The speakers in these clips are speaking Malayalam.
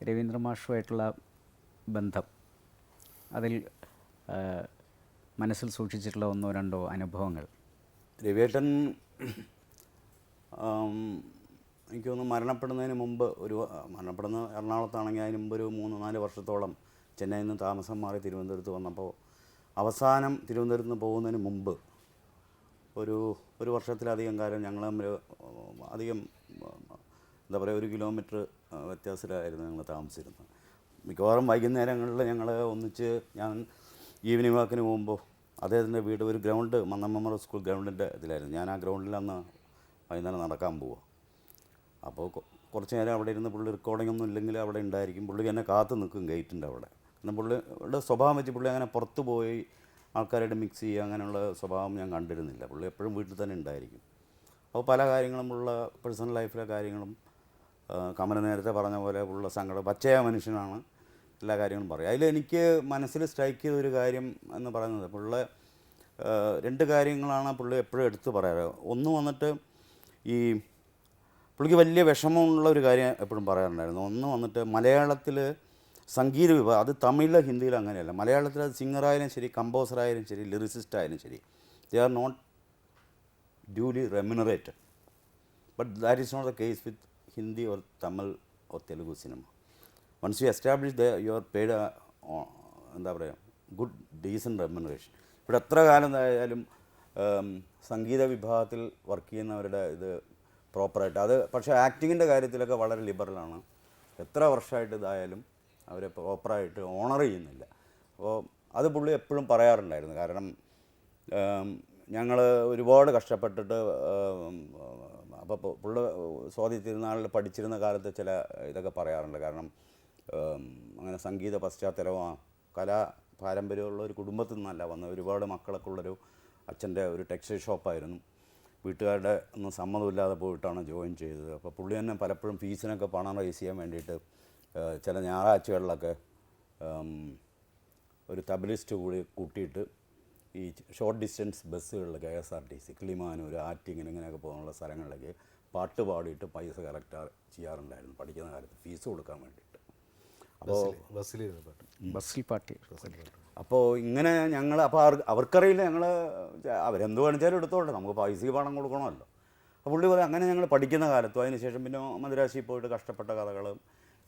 രവീന്ദ്ര മാഷുമായിട്ടുള്ള ബന്ധം. അതിൽ മനസ്സിൽ സൂക്ഷിച്ചിട്ടുള്ള ഒന്നോ രണ്ടോ അനുഭവങ്ങൾ. രവിയേട്ടൻ എനിക്ക് തോന്നുന്നു മരണപ്പെടുന്നതിന് മുമ്പ് ഒരു മരണപ്പെടുന്ന എറണാകുളത്താണെങ്കിൽ അതിന് മുമ്പ് ഒരു മൂന്ന് നാല് വർഷത്തോളം ചെന്നൈയിൽ നിന്ന് താമസം മാറി തിരുവനന്തപുരത്ത് വന്നപ്പോൾ അവസാനം തിരുവനന്തപുരത്ത് നിന്ന് പോകുന്നതിന് മുമ്പ് ഒരു ഒരു വർഷത്തിലധികം കാലം തമ്മിൽ അധികം എന്താ പറയുക ഒരു കിലോമീറ്റർ വ്യത്യാസത്തിലായിരുന്നു ഞങ്ങൾ താമസിച്ചിരുന്നത്. മിക്കവാറും വൈകുന്നേരങ്ങളിൽ ഞങ്ങൾ ഒന്നിച്ച് ഞാൻ ഈവനിങ് വാക്കിന് പോകുമ്പോൾ അദ്ദേഹത്തിന്റെ വീട് ഒരു ഗ്രൗണ്ട് മന്നമ്മ സ്കൂൾ ഗ്രൗണ്ടിന്റെ ഇതിലായിരുന്നു. ഞാൻ ആ ഗ്രൗണ്ടിൽ അന്ന് വൈകുന്നേരം നടക്കാൻ പോവുക അപ്പോൾ കുറച്ച് നേരം അവിടെ ഇരുന്ന് പുള്ളി റെക്കോർഡിംഗ് ഒന്നും ഇല്ലെങ്കിൽ അവിടെ ഉണ്ടായിരിക്കും. പുള്ളി എന്നെ കാത്തു നിൽക്കും ഗേറ്റിന്റെ അവിടെ. എന്നാൽ പുള്ളിയുടെ സ്വഭാവം വെച്ച് പുള്ളി അങ്ങനെ പുറത്ത് പോയി ആൾക്കാരായിട്ട് മിക്സ് ചെയ്യുക അങ്ങനെയുള്ള സ്വഭാവം ഞാൻ കണ്ടിരുന്നില്ല. പുള്ളി എപ്പോഴും വീട്ടിൽ തന്നെ ഉണ്ടായിരിക്കും. അപ്പോൾ പല കാര്യങ്ങളും ഉള്ള പേഴ്സണൽ ലൈഫിലെ കാര്യങ്ങളും കമല നേരത്തെ പറഞ്ഞ പോലെ ഉള്ള സങ്കടം പച്ചയായ മനുഷ്യനാണ് എല്ലാ കാര്യങ്ങളും പറയും അതിൽ എനിക്ക് മനസ്സിൽ സ്ട്രൈക്ക് ചെയ്ത ഒരു കാര്യം എന്ന് പറയുന്നത് പുള്ളി രണ്ട് കാര്യങ്ങളാണ് പുള്ളി എപ്പോഴും എടുത്തു പറയാറ്. ഒന്ന് വന്നിട്ട് ഈ പുള്ളിക്ക് വലിയ വിഷമമുള്ള ഒരു കാര്യം എപ്പോഴും പറയാറുണ്ടായിരുന്നു. ഒന്ന് വന്നിട്ട് മലയാളത്തിൽ സംഗീത വിഭാഗം അത് തമിഴിലോ ഹിന്ദിയിലോ അങ്ങനെയല്ല. മലയാളത്തിൽ അത് സിംഗറായാലും ശരി കമ്പോസറായാലും ശരി ലിറിസിസ്റ്റ് ആയാലും ശരി they are not duly remunerated but that is not the case with Hindi or Tamil or Telugu cinema. Once you establish the your paid എന്താ പറയുക ഗുഡ് ഡീസന്റ് റെമ്യൂണറേഷൻ ഇവിടെ എത്ര കാലം ആയാലും സംഗീത വിഭാഗത്തിൽ വർക്ക് ചെയ്യുന്നവരുടെ ഇത് പ്രോപ്പറായിട്ട് അത് പക്ഷേ ആക്ടിങ്ങിന്റെ കാര്യത്തിലൊക്കെ വളരെ ലിബറലാണ് എത്ര വർഷമായിട്ട് ഇതായാലും അവരെ പ്രോപ്പറായിട്ട് ഓണർ ചെയ്യുന്നില്ല. അപ്പോൾ അത് പുള്ളി എപ്പോഴും പറയാറുണ്ടായിരുന്നു. കാരണം ഞങ്ങൾ ഒരുപാട് കഷ്ടപ്പെട്ടിട്ട് അപ്പോൾ പുള്ളി സ്വാതി തിരുനാളിൽ പഠിച്ചിരുന്ന കാലത്ത് ചില ഇതൊക്കെ പറയാറുണ്ട്. കാരണം അങ്ങനെ സംഗീത പശ്ചാത്തലമോ കലാ പാരമ്പര്യമുള്ള ഒരു കുടുംബത്തിൽ നിന്നല്ല വന്ന ഒരുപാട് മക്കളൊക്കെ ഉള്ളൊരു അച്ഛന്റെ ഒരു ടെക്സ്റ്റൈൽ ഷോപ്പായിരുന്നു. വീട്ടുകാരുടെ ഒന്നും സമ്മതമില്ലാതെ പോയിട്ടാണ് ജോയിൻ ചെയ്തത്. അപ്പോൾ പുള്ളി തന്നെ പലപ്പോഴും ഫീസിനൊക്കെ പണം റേസ് ചെയ്യാൻ വേണ്ടിയിട്ട് ചില ഞായറാഴ്ചകളിലൊക്കെ ഒരു തബലിസ്റ്റ് കൂടി കൂട്ടിയിട്ട് ഈ ഷോർട്ട് ഡിസ്റ്റൻസ് ബസ്സുകളിൽ K S R T C Kilimanoor ആറ്റിങ്ങനെ ഇങ്ങനെയൊക്കെ പോകാനുള്ള സ്ഥലങ്ങളിലേക്ക് പാട്ട് പാടിയിട്ട് പൈസ കളക്ട് ചെയ്യാറുണ്ടായിരുന്നു പഠിക്കുന്ന കാലത്ത് ഫീസ് കൊടുക്കാൻ വേണ്ടിയിട്ട്. അപ്പോൾ ബസ്സിൽ ബസ്സിൽ പാട്ട് അപ്പോൾ ഇങ്ങനെ ഞങ്ങൾ അപ്പോൾ അവർ അവർക്കറിയില്ല ഞങ്ങൾ അവരെന്ത് കാണിച്ചാലും എടുത്തോട്ടെ നമുക്ക് പൈസ പണം കൊടുക്കണമല്ലോ. അപ്പോൾ പുള്ളി പറയും അങ്ങനെ ഞങ്ങൾ പഠിക്കുന്ന കാലത്തും അതിനുശേഷം പിന്നെ മദ്രാശിയിൽ പോയിട്ട് കഷ്ടപ്പെട്ട കഥകളും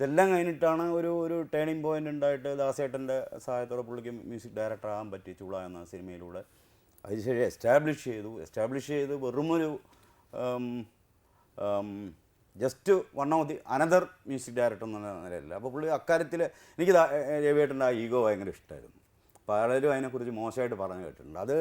ഇതെല്ലാം കഴിഞ്ഞിട്ടാണ് ഒരു ഒരു ടേണിംഗ് പോയിന്റ് ഉണ്ടായിട്ട് ദാസേട്ടന്റെ സഹായത്തോടെ പുള്ളിക്ക് മ്യൂസിക് ഡയറക്ടർ ആകാൻ പറ്റി ചൂള എന്ന സിനിമയിലൂടെ. അതിനുശേഷം എസ്റ്റാബ്ലിഷ് ചെയ്തു. എസ്റ്റാബ്ലിഷ് ചെയ്ത് വെറുമൊരു just one of the another music director എന്നുള്ള നിലയില്ല അപ്പോൾ പുള്ളി അക്കാര്യത്തിൽ എനിക്ക് രവിയേട്ടന്റെ ആ ഈഗോ ഭയങ്കര ഇഷ്ടമായിരുന്നു പലരും അതിനെക്കുറിച്ച് മോശമായിട്ട് പറഞ്ഞു കേട്ടിട്ടുണ്ട്. അത്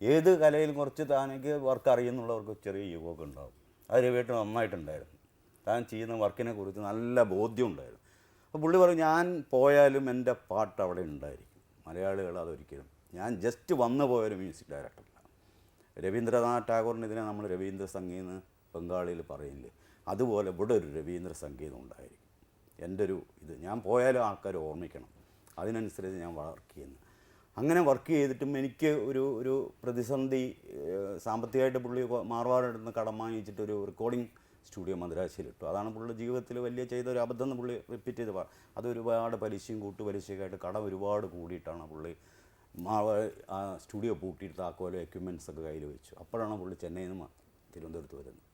ഏത് കലയിലും കുറച്ച് താനേക്ക് വർക്ക് അറിയുന്നുള്ളവർക്ക് ചെറിയ ഈഗോ ഒക്കെ ഉണ്ടാകും അത് രവിയേട്ടൻ നന്നായിട്ടുണ്ടായിരുന്നു. താൻ ചെയ്യുന്ന വർക്കിനെ കുറിച്ച് നല്ല ബോധ്യം ഉണ്ടായിരുന്നു. അപ്പോൾ പുള്ളി പറയും ഞാൻ പോയാലും എന്റെ പാട്ട് അവിടെ ഉണ്ടായിരിക്കും. മലയാളികൾ അതൊരിക്കലും ഞാൻ ജസ്റ്റ് വന്നു പോയൊരു മ്യൂസിക് ഡയറക്ടറല്ല രവീന്ദ്രനാഥ് ടാഗോറിന് ഇതിനെ നമ്മൾ രവീന്ദ്ര സംഗീതം ബംഗാളിയിൽ പറയില്ലേ? അതുപോലെ ഇവിടെ ഒരു രവീന്ദ്ര സംഗീതം ഉണ്ടായിരിക്കും. എന്റെ ഒരു ഇത് ഞാൻ പോയാലും ആൾക്കാർ ഓർമ്മിക്കണം. അതിനനുസരിച്ച് ഞാൻ വർക്ക് ചെയ്യുന്നു. അങ്ങനെ വർക്ക് ചെയ്തിട്ടും എനിക്ക് ഒരു ഒരു പ്രതിസന്ധി സാമ്പത്തികമായിട്ട് പുള്ളി നിന്ന് കടം വാങ്ങിച്ചിട്ടൊരു റെക്കോർഡിംഗ് സ്റ്റുഡിയോ മദ്രാശിയിലിട്ടു അതാണ് പുള്ളി ജീവിതത്തിൽ വലിയ ചെയ്ത ഒരു അബദ്ധം എന്ന് പുള്ളി റിപ്പീറ്റ് ചെയ്ത് പറ അത് ഒരുപാട് പലിശയും കൂട്ടുപലിശയൊക്കെ ആയിട്ട് കടം ഒരുപാട് കൂടിയിട്ടാണ് പുള്ളി ആ സ്റ്റുഡിയോ പൂട്ടിയിട്ട് താക്കോലും എക്യുപ്മെന്റ്സ് ഒക്കെ കയ്യിൽ വെച്ചു. അപ്പോഴാണ് പുള്ളി ചെന്നൈയിൽ നിന്ന് തിരുവനന്തപുരത്ത് വരുന്നത്.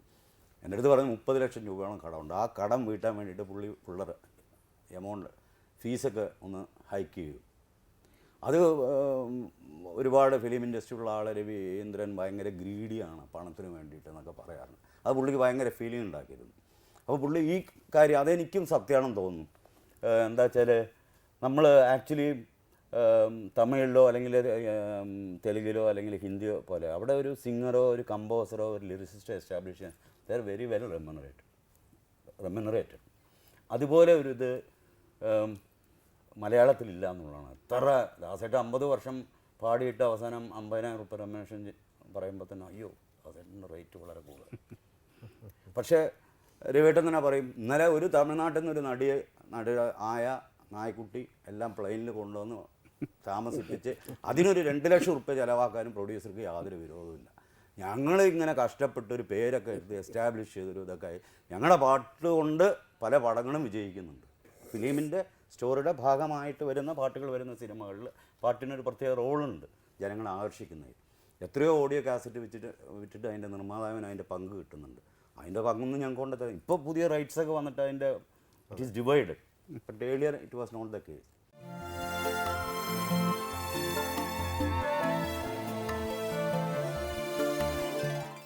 എന്റെ അടുത്ത് പറഞ്ഞ് മുപ്പത് ലക്ഷം രൂപയോളം കടമുണ്ട്. ആ കടം വീട്ടാൻ വേണ്ടിയിട്ട് പുള്ളി പിള്ളേർ എമൗണ്ട് ഫീസൊക്കെ ഒന്ന് ഹൈക്ക് ചെയ്തു. അത് ഒരുപാട് ഫിലിം ഇൻഡസ്ട്രിയുള്ള ആൾ രവീന്ദ്രൻ ഭയങ്കര ഗ്രീഡിയാണ് പണത്തിന് വേണ്ടിയിട്ട് എന്നൊക്കെ പറയാറുണ്ട്. അത് പുള്ളിക്ക് ഭയങ്കര ഫീലിംഗ് ഉണ്ടാക്കിയിരുന്നു അപ്പോൾ പുള്ളി ഈ കാര്യം അതെനിക്കും സത്യമാണെന്ന് തോന്നുന്നു. എന്താ വെച്ചാൽ നമ്മൾ ആക്ച്വലി തമിഴിലോ അല്ലെങ്കിൽ തെലുങ്കിലോ അല്ലെങ്കിൽ ഹിന്ദിയോ പോലെ അവിടെ ഒരു സിംഗറോ ഒരു കമ്പോസറോ ഒരു ലിറിസിസ്റ്റോ എസ്റ്റാബ്ലിഷ് ചെയ്യാൻ they're very well remunerated remunerated അതുപോലെ ഒരു ഇത് മലയാളത്തിലില്ല എന്നുള്ളതാണ്. എത്ര ദാസേട്ട് അമ്പത് വർഷം പാടിയിട്ട് അവസാനം അമ്പതിനായിരം റുപ്യ റെമ്യൂണേഷൻ പറയുമ്പോൾ തന്നെ അയ്യോ അതിന്റെ റേറ്റ് വളരെ കൂടുതൽ. പക്ഷേ രവിയേട്ടൻ തന്നെ പറയും ഇന്നലെ ഒരു തമിഴ്നാട്ടിൽ നിന്ന് ഒരു നടിയെ നടി ആയ നായ്ക്കുട്ടി എല്ലാം പ്ലെയിനിൽ കൊണ്ടുവന്ന് താമസിപ്പിച്ച് അതിനൊരു രണ്ട് ലക്ഷം റുപ്യ ചിലവാക്കാനും പ്രൊഡ്യൂസർക്ക് യാതൊരു വിരോധമില്ല ഞങ്ങൾ ഇങ്ങനെ കഷ്ടപ്പെട്ട് ഒരു പേരൊക്കെ എടുത്ത് എസ്റ്റാബ്ലിഷ് ചെയ്തൊരു ഇതൊക്കെ ഞങ്ങളുടെ പാട്ട് കൊണ്ട് പല പടങ്ങളും വിജയിക്കുന്നുണ്ട്. ഫിലിമിന്റെ സ്റ്റോറിയുടെ ഭാഗമായിട്ട് വരുന്ന പാട്ടുകൾ വരുന്ന സിനിമകളിൽ പാട്ടിനൊരു പ്രത്യേക റോളുണ്ട് ജനങ്ങളെ ആകർഷിക്കുന്നതിൽ. എത്രയോ ഓഡിയോ കാസറ്റ് വെച്ചിട്ട് വിറ്റിട്ട് അതിന്റെ നിർമ്മാതാവിന് അതിന്റെ പങ്ക് കിട്ടുന്നുണ്ട്. അതിന്റെ പങ്കൊന്നും ഞങ്ങൾക്ക് കൊണ്ട് ഇപ്പോൾ പുതിയ റൈറ്റ്സ് ഒക്കെ വന്നിട്ട് അതിന്റെ it is divide but earlier it was not the case